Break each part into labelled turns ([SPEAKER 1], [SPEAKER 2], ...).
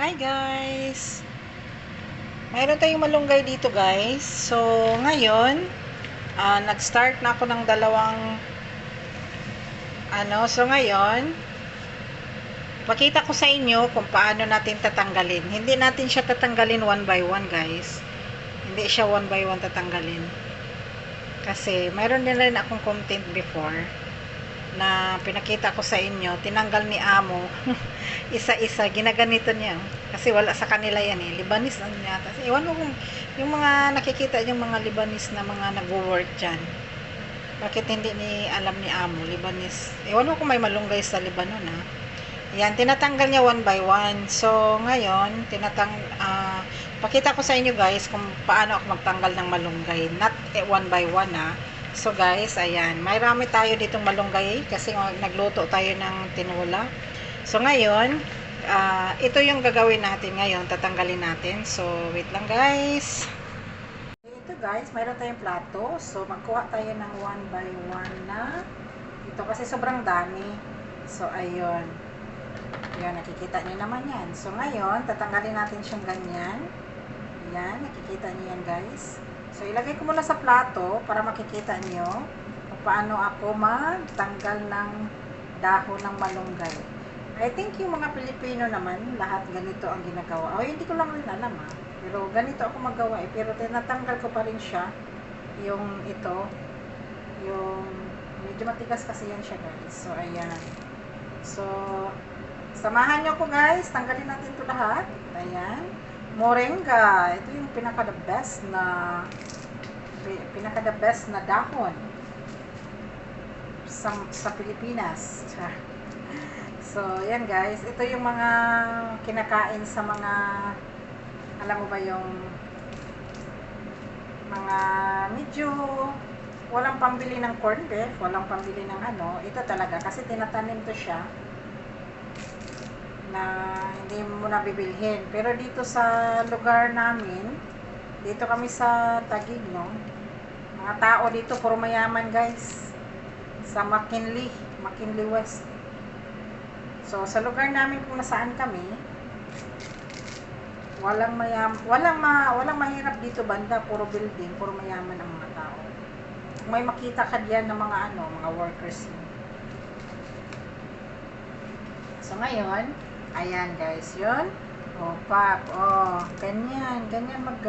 [SPEAKER 1] Hi guys! Mayroon tayong malunggay dito guys. So, ngayon, ah, nag-start na ako ng dalawang ano. So, ngayon, pakita ko sa inyo kung paano natin tatanggalin. Hindi natin siya tatanggalin one by one guys. Hindi siya one by one tatanggalin. Kasi, mayroon din rin akong content before na pinakita ko sa inyo, tinanggal ni Amo isa-isa, ginaganito niya. Kasi wala sa kanila yan eh. Libanis lang yata. Iwan mo kung yung mga nakikita yung mga Libanis na mga nagwo-work dyan. Bakit hindi ni alam ni Amo, Libanis. Iwan mo kung may malunggay sa Libanon ha. Yan, tinatanggal niya one by one. So, ngayon, tinatang, ah, pakita ko sa inyo guys kung paano ako magtanggal ng malunggay. Not eh, one by one ha. So guys, ayan, may rami tayo ditong malunggay kasi nagluto tayo ng tinola. So ngayon, ah, ito yung gagawin natin ngayon, tatanggalin natin. So wait lang guys. Ito guys, mayroon tayong plato. So magkuha tayo ng one by one na ito kasi sobrang dami. So ayun. Yan, nakikita niyo naman yan. So ngayon, tatanggalin natin siyang ganyan. Yan, nakikita niyo yan guys. So, ilagay ko muna sa plato para makikita niyo kung paano ako magtanggal ng dahon ng malunggay. I think yung mga Pilipino naman, lahat ganito ang ginagawa. O, hindi ko lang rin alam ha. Pero ganito ako magawa eh. Pero tinatanggal ko pa rin siya. Yung ito. Yung medyo matigas kasi yan siya guys. So, ayan. So, samahan nyo ko guys. Tanggalin natin to lahat. Ayan. Moringa. Ito yung pinaka the best na pi- pinaka the best na dahon sa, sa Pilipinas. So, yan guys. Ito yung mga kinakain sa mga alam mo ba yung mga medyo walang pambili ng corn beef, walang pambili ng ano. Ito talaga kasi tinatanim to siya na hindi mo na bibilhin. Pero dito sa lugar namin, dito kami sa Tagig, no? Mga tao dito, puro mayaman, guys. Sa McKinley, McKinley West. So, sa lugar namin kung nasaan kami, walang mayam, walang ma, walang mahirap dito banda, puro building, puro mayaman ang mga tao. Kung may makita ka diyan ng mga ano, mga workers. So, ngayon, Ayan guys, yun. O, pap. O, ganyan. Ganyan mag,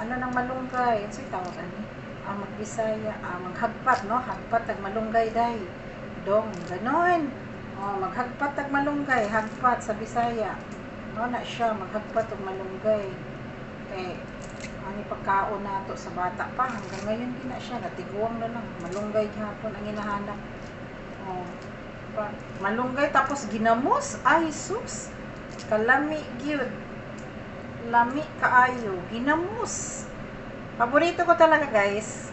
[SPEAKER 1] ano ng malunggay. Ano tawag ano? Ah, magbisaya. Ah, maghagpat, no? Hagpat, tag malunggay, day. Dong, ganon. O, maghagpat, tag malunggay. Hagpat sa bisaya. O, na siya, maghagpat, tag malunggay. Eh, ano pagkaon na to sa bata pa. Hanggang ngayon, di na siya. Natiguang na lang. Malunggay hapon ang hinahanap. O. Malunggay tapos ginamos. Ay, sus. Kalami gyud. Lami kaayo. Ginamos. Paborito ko talaga, guys.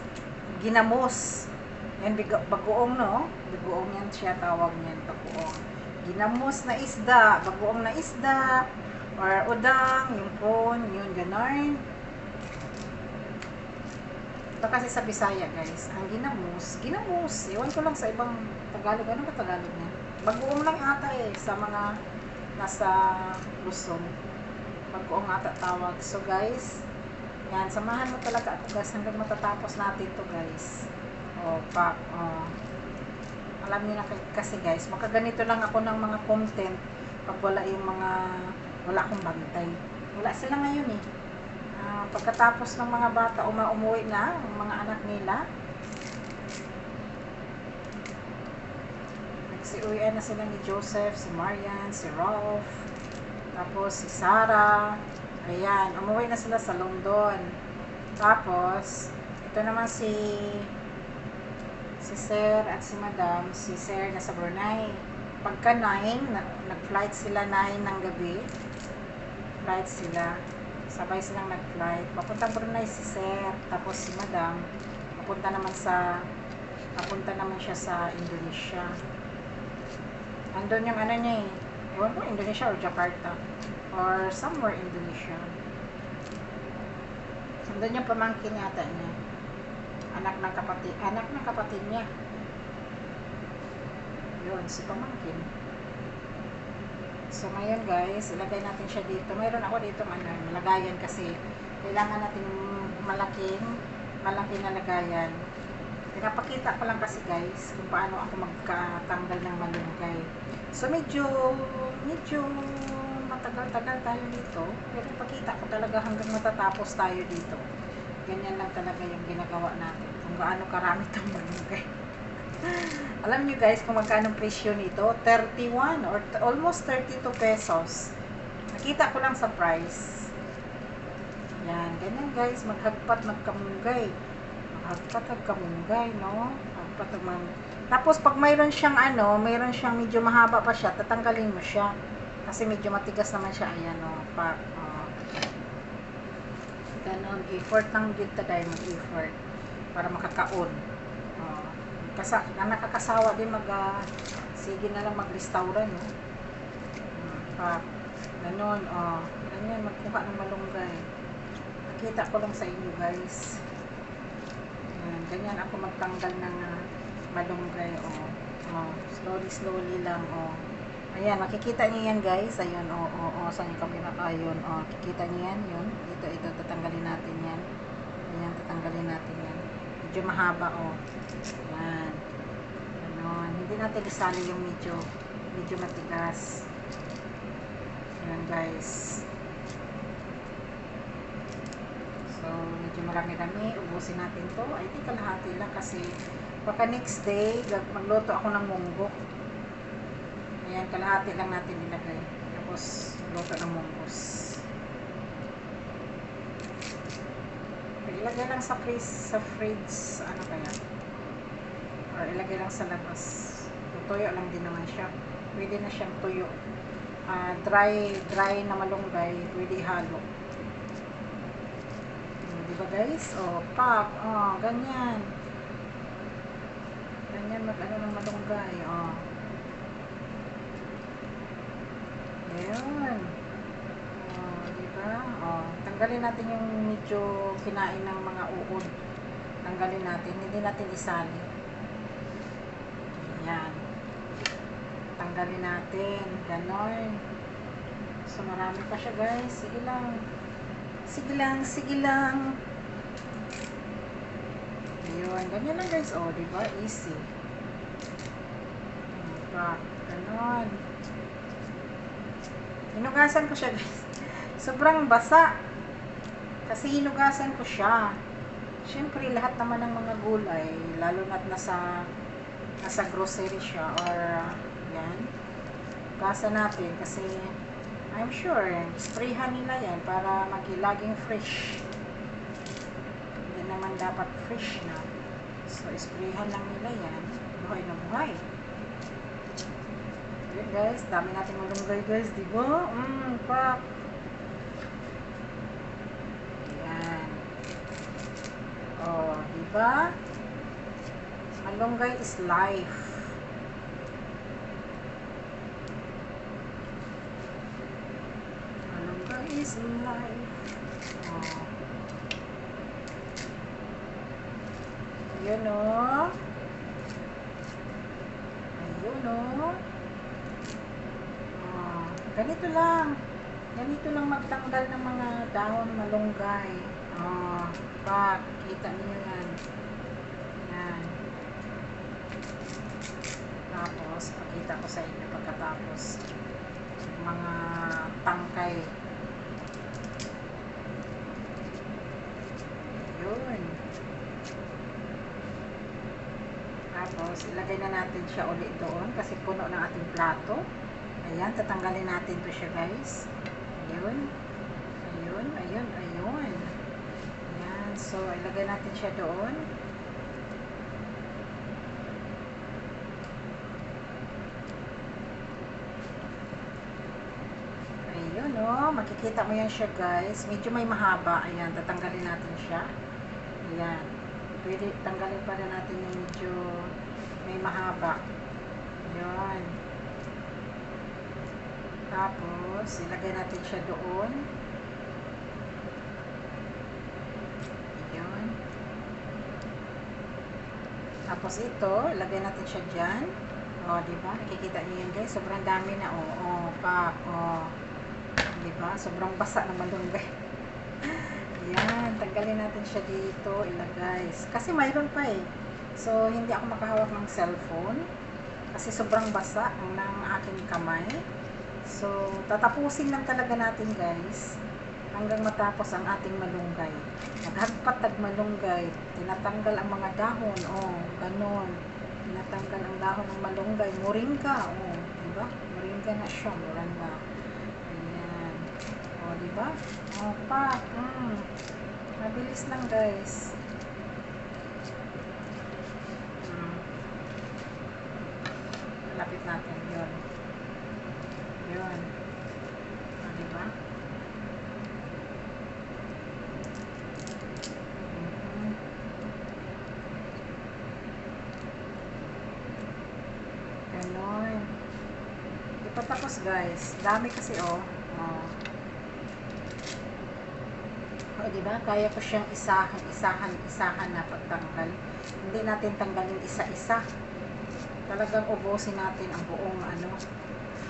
[SPEAKER 1] Ginamos. Yan, bagoong, no? Bagoong yan siya tawag niyan, bagoong. Ginamos na isda. Bagoong na isda. Or udang, yung pon, yun, ganon. Ito kasi sa Bisaya, guys. Ang ginamos, ginamos. Iwan ko lang sa ibang Tagalog. Ano ba Tagalog niya? Bagoong lang ata eh, sa mga nasa Luzon. Bagoong ata tawag. So, guys, yan, samahan mo talaga ako, guys, hanggang matatapos natin to guys. O, pak, o. Alam niyo na kasi, guys, makaganito lang ako ng mga content pag wala yung mga, wala akong bantay. Wala sila ngayon eh. Ah, pagkatapos ng mga bata umuwi na, ang mga anak nila, nagsiuwian na sila ni Joseph, si Marian, si Rolf, tapos si Sarah, ayan, umuwi na sila sa London. Tapos, ito naman si si Sir at si Madam, si Sir na sa Brunei. Pagka 9, na- nag-flight sila 9 ng gabi. Flight sila sabay silang nag-flight. Papunta Brunei si Sir, tapos si Madam, papunta naman sa papunta naman siya sa Indonesia. Andun yung ano niya eh. Ewan ko, Indonesia or Jakarta. Or somewhere Indonesia. Andun yung pamangkin yata niya. Anak ng kapatid, anak ng kapatid niya. Yun, si pamangkin. So, ngayon guys, ilagay natin siya dito. Mayroon ako dito ano, malagayan kasi kailangan natin malaking, malaki na lagayan. Pinapakita ko lang kasi guys kung paano ako magkatanggal ng malunggay. So, medyo, medyo matagal-tagal tayo dito. Pero pakita ko talaga hanggang matatapos tayo dito. Ganyan lang talaga yung ginagawa natin. Kung gaano karami itong malunggay. Alam nyo guys kung magkano presyo nito? 31 or almost 32 pesos. Nakita ko lang sa price. Yan, ganyan guys, maghagpat magkamunggay. Maghagpat magkamunggay, no? Maghagpat magkamunggay. Tapos pag mayroon siyang ano, mayroon siyang medyo mahaba pa siya, tatanggalin mo siya. Kasi medyo matigas naman siya. Ayan, no? Pa, uh, ganon, effort ng gid taday mag-effort para makakaon. Kasa, na nakakasawa din mag uh, sige na lang mag-restaurant, no? Pa, ganon, oh, ganyan, magkuha ng malunggay. Nakita ko lang sa inyo, guys. Ayan, ganyan ako magtanggal ng uh, malunggay, oh. Oh, slowly, slowly lang, oh. Ayan, makikita niyo yan guys. Ayun, oo, oh, oo, oh, saan yung camera ka? Oh, kikita niyo yan, yun. Dito, ito, tatanggalin natin yan. Ayan, tatanggalin natin. Medyo mahaba, oh. Ayan. Ganon. Hindi natin isali yung medyo, medyo matigas. Ayan guys. So, medyo marami-rami. Ubusin natin to. I think kalahati lang kasi baka next day, magluto ako ng munggo. Ayan, kalahati lang natin nilagay. Tapos, luto ng munggos. Ilagay lang sa freeze, sa fridge, ano kaya? Or ilagay lang sa labas. Tutuyo lang din naman siya. Pwede na siyang tuyo. Uh, dry, dry na malunggay, pwede halo. Hmm, di ba guys? O, oh, pop. Oh, ganyan. Ganyan mag-ano ng malunggay. Oh. Ayan. Oh, di ba? Oh, tanggalin natin yung medyo kinain ng mga uod. Tanggalin natin. Hindi natin isali. Ayan. Tanggalin natin. Ganon. So, marami pa siya, guys. Sige lang. Sige lang, sige lang. Ayun. Ganyan lang, guys. Oh, di ba? Easy. Diba? Ganon. Hinugasan ko siya guys. Sobrang basa. Kasi hinugasan ko siya. Siyempre, lahat naman ng mga gulay, lalo na't nasa, nasa grocery siya or yan. Hugasan natin kasi I'm sure, sprayhan nila yan para magilaging fresh. Hindi naman dapat fresh na. So, sprayhan lang nila yan. Buhay na buhay. Yun guys, dami natin malunggay guys, di ba? Mmm, pak. Yan. Oh, di ba? Malunggay is life. Malunggay is life. Oh. Ayun o. Oh. Ayun o. Oh. Ganito lang. Ganito lang magtanggal ng mga dahon malunggay. Oh, pak, kita niyo yan. Yan. Tapos, pakita ko sa inyo pagkatapos. Mga tangkay. Yun. Tapos, ilagay na natin siya ulit doon kasi puno ng ating plato. Ayan, tatanggalin natin to siya guys. Ayun. Ayun, ayun, ayun. Ayan, so ilagay natin siya doon. Ayun, oh. Makikita mo yan siya guys. Medyo may mahaba. Ayan, tatanggalin natin siya. Ayan. Pwede, tanggalin pa natin yung medyo may mahaba. Ayan. Tapos, ilagay natin siya doon. Ayan. Tapos ito, ilagay natin siya dyan. O, di ba? Nakikita niyo yun guys. Sobrang dami na. O, o, pak. O. Di ba? Sobrang basa ng malunggay. Yan. Tanggalin natin siya dito. Ilagay. Kasi mayroon pa eh. So, hindi ako makahawak ng cellphone. Kasi sobrang basa ng aking kamay. So, tatapusin lang talaga natin guys hanggang matapos ang ating malunggay. Naghagpat ng malunggay, tinatanggal ang mga dahon, oh, ganon. Tinatanggal ang dahon ng malunggay, moringa, oh, di ba? Moringa na siya, moringa. Ayan. Oh, di ba? Oh, pa, mm. Mabilis lang, guys. Mm. Lapit natin, yun. Yun. Oh, di ba? Mhm. Ganon. Di pa tapos guys. Dami kasi oh. Oh. Oh, di ba? Kaya ko siyang isahan, isahan, isahan na pagtanggal. Hindi natin tanggalin isa-isa. Talagang ubusin natin ang buong ano.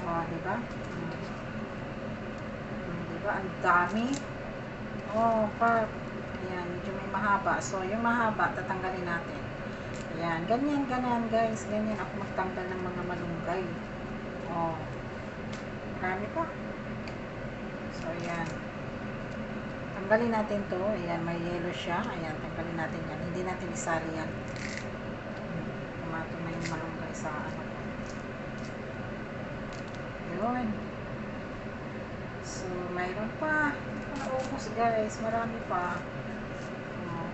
[SPEAKER 1] Oh, di ba? Hmm, Di ba? Ang dami. Oh, pa. Ayan, medyo may mahaba. So, yung mahaba, tatanggalin natin. Ayan, ganyan, ganyan guys. Ganyan ako magtanggal ng mga malunggay. Oh. Marami pa. So, ayan. Tanggalin natin to. Ayan, may yellow siya. Ayan, tanggalin natin yan. Hindi natin isali yan. Tumato na yung malunggay sa ano. Yun. So, mayroon pa. Hindi ko naubos guys. Marami pa. Oh.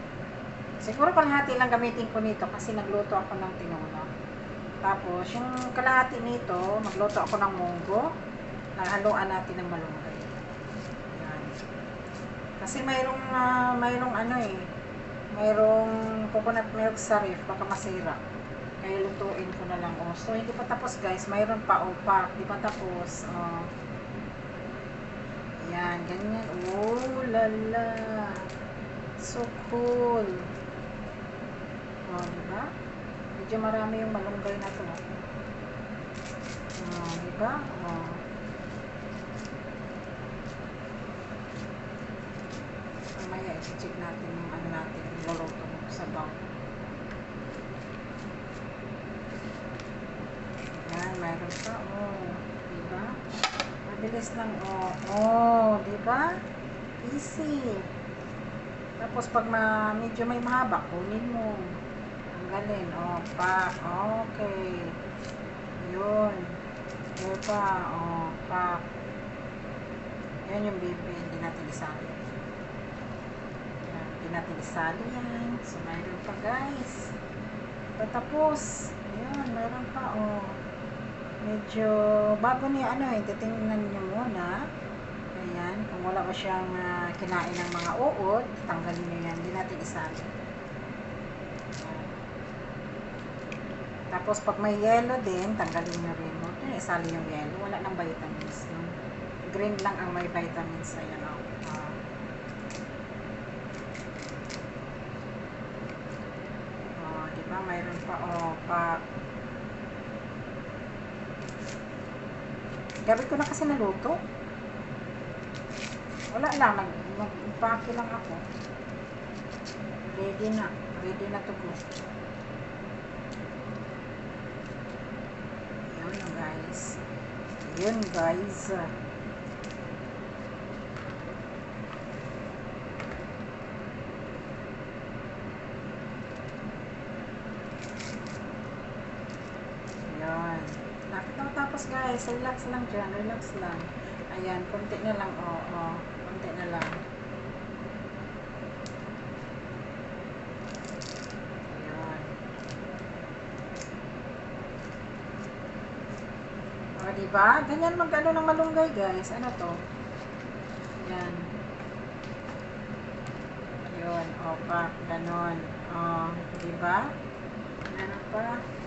[SPEAKER 1] Siguro kalahati lang gamitin ko nito kasi nagluto ako ng tinola. Tapos, yung kalahati nito, magluto ako ng munggo. Nahaluan natin ng malunggay. Yan. Kasi mayroong, ah, mayroong ano eh, mayroong coconut milk sa ref, baka masira. Kaya lutuin ko na lang. Oh. So, hindi pa tapos guys. Mayroon pa, oh, pa. Hindi pa tapos. Oh. Yan, ganyan. Oh, lala. So cool. Oh, di ba? Medyo marami yung malunggay na to. Oh, di ba? Oh. I-check natin yung ano natin, luluto sa bang. Yan, meron pa. Oh, di ba? Mabilis lang. Oh, oh, di ba? Easy. Tapos pag ma, medyo may mahaba, kunin mo. Tanggalin. O, pa. Okay. Yun. Yun pa. O, pa. Yan yung baby. Hindi natin isali. Natin isali yan. So, mayroon pa guys. Patapos. Ayan, mayroon pa. O. Medyo, bago niya ano eh, titingnan niyo muna. Ayan, kung wala pa siyang ah, kinain ng mga uod, tanggalin niyo yan. Hindi natin. Ayan. Tapos pag may yellow din, tanggalin niyo rin. Huwag niyo isali yung yellow. Wala nang vitamins. No? Green lang ang may vitamins. Ayan. Oh, di ba? Mayroon pa. Gabi ko na kasi naluto. Wala lang, nag, nag-pake lang ako. Ready na. Ready na to go. Yun guys. Yun guys. Yun. Lapit na tapos guys. Relax lang dyan. Relax lang. Ayan. Konti na lang. Oo. Oh, Konti na lang. Ayan. O, diba? Ganyan mag-ano ng malunggay guys. Ano to? Ayan. Yun. O, pa. Ganon. O, diba? Ano pa?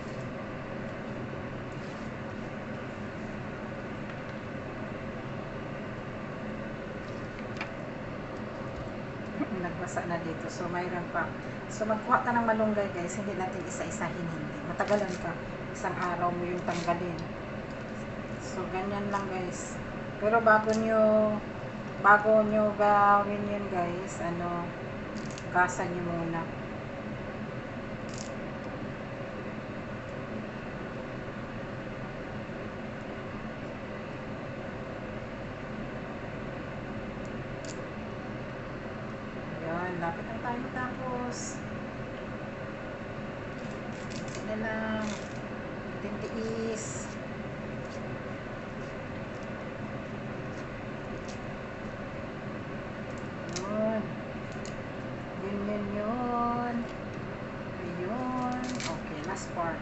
[SPEAKER 1] Nagbasa na dito. So, mayroon pa. So, magkuha ka ng malunggay, guys. Hindi natin isa-isahin, hindi. Matagalan ka. isang araw mo yung tanggalin. So, ganyan lang guys. Pero bago nyo, bago nyo gawin yun guys, ano, gasan nyo muna. Ayan, lapit na tayo tapos. Sige na lang. Tintiis. Yun. Yun, yun, yun. Ayun. Okay, last part.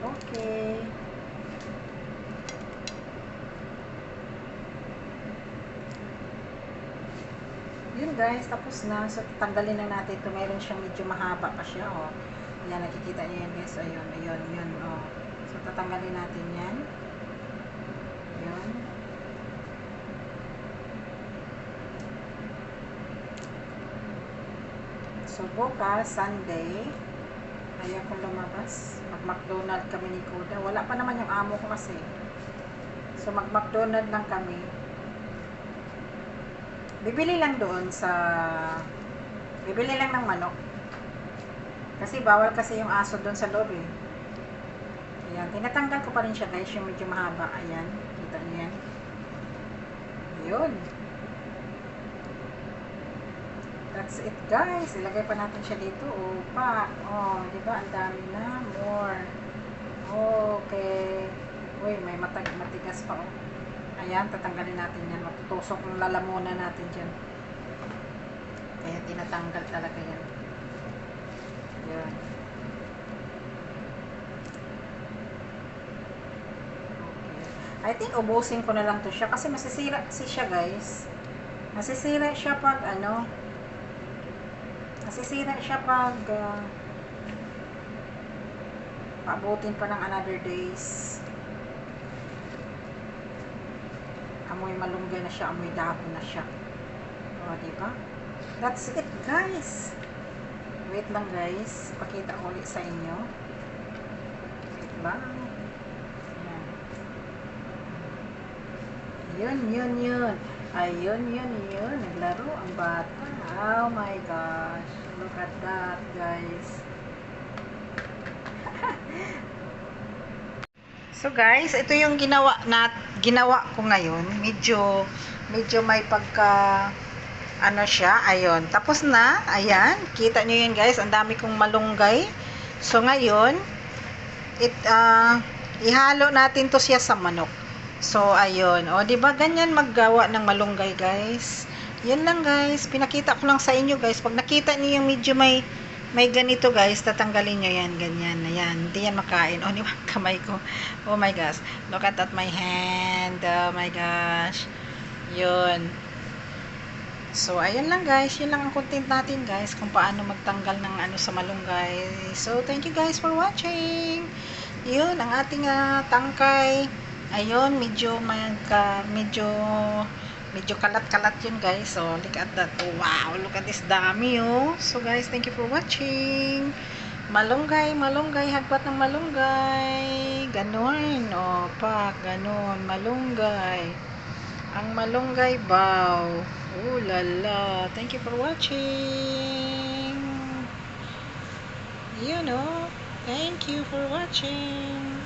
[SPEAKER 1] Okay. Yun guys, tapos na. So, tanggalin na natin ito. Meron siyang medyo mahaba pa siya, oh. Yan, nakikita niyo yan guys. Ayun, ayun, yun, oh. So, tatanggalin natin yan. Yun. So, bukas, Sunday, ayaw kong lumabas. Mag-McDonald kami ni Kuda. Wala pa naman yung amo ko kasi. So, mag-McDonald lang kami. Bibili lang doon sa... Bibili lang ng manok. Kasi bawal kasi yung aso doon sa loob eh. Ayan. Tinatanggal ko pa rin siya guys. Yung medyo mahaba. Ayan. Kita niyo yan. Yun. That's it guys. Ilagay pa natin siya dito. Oh, pa. Oh, di ba? Ang dami na. More. Okay. Uy, may matag matigas pa oh. Ayan, tatanggalin natin yan. Matutusok ng lalamunan natin dyan. Kaya tinatanggal talaga yan. Yan. Okay. I think ubusin ko na lang to siya kasi masisira kasi siya guys. Masisira siya pag ano, Nasisira siya pag uh, paabutin pa ng another days. Amoy malunggay na siya, amoy dahon na siya. O, diba? That's it, guys. Wait lang, guys. Pakita ko ulit sa inyo. Wait lang. Yan. Yun, yun, yun. Ayun, yun, yun. Naglaro ang bata. Oh my gosh. Look at that, guys. So guys, ito yung ginawa na ginawa ko ngayon. Medyo medyo may pagka ano siya. Ayun. Tapos na. Ayan. Kita nyo yun guys. Ang dami kong malunggay. So ngayon, it uh, ihalo natin to siya sa manok. So, ayun. O, di ba ganyan maggawa ng malunggay, guys? Yan lang, guys. Pinakita ko lang sa inyo, guys. Pag nakita niyo yung medyo may may ganito, guys, tatanggalin niyo yan. Ganyan. Ayan. Hindi yan makain. O, di ba? Kamay ko. Oh, my gosh. Look at that, my hand. Oh, my gosh. Yun. So, ayun lang, guys. Yun lang ang content natin, guys. Kung paano magtanggal ng ano sa malunggay. So, thank you, guys, for watching. Yun, ang ating uh, tangkay ayun medyo magka medyo medyo kalat-kalat yun guys. So look at that. Oh, wow look at this dami oh. So guys thank you for watching. Malunggay malunggay hagbat ng malunggay. Ganon oh pak ganon malunggay. Ang malunggay bow oh lala thank you for watching. You know thank you for watching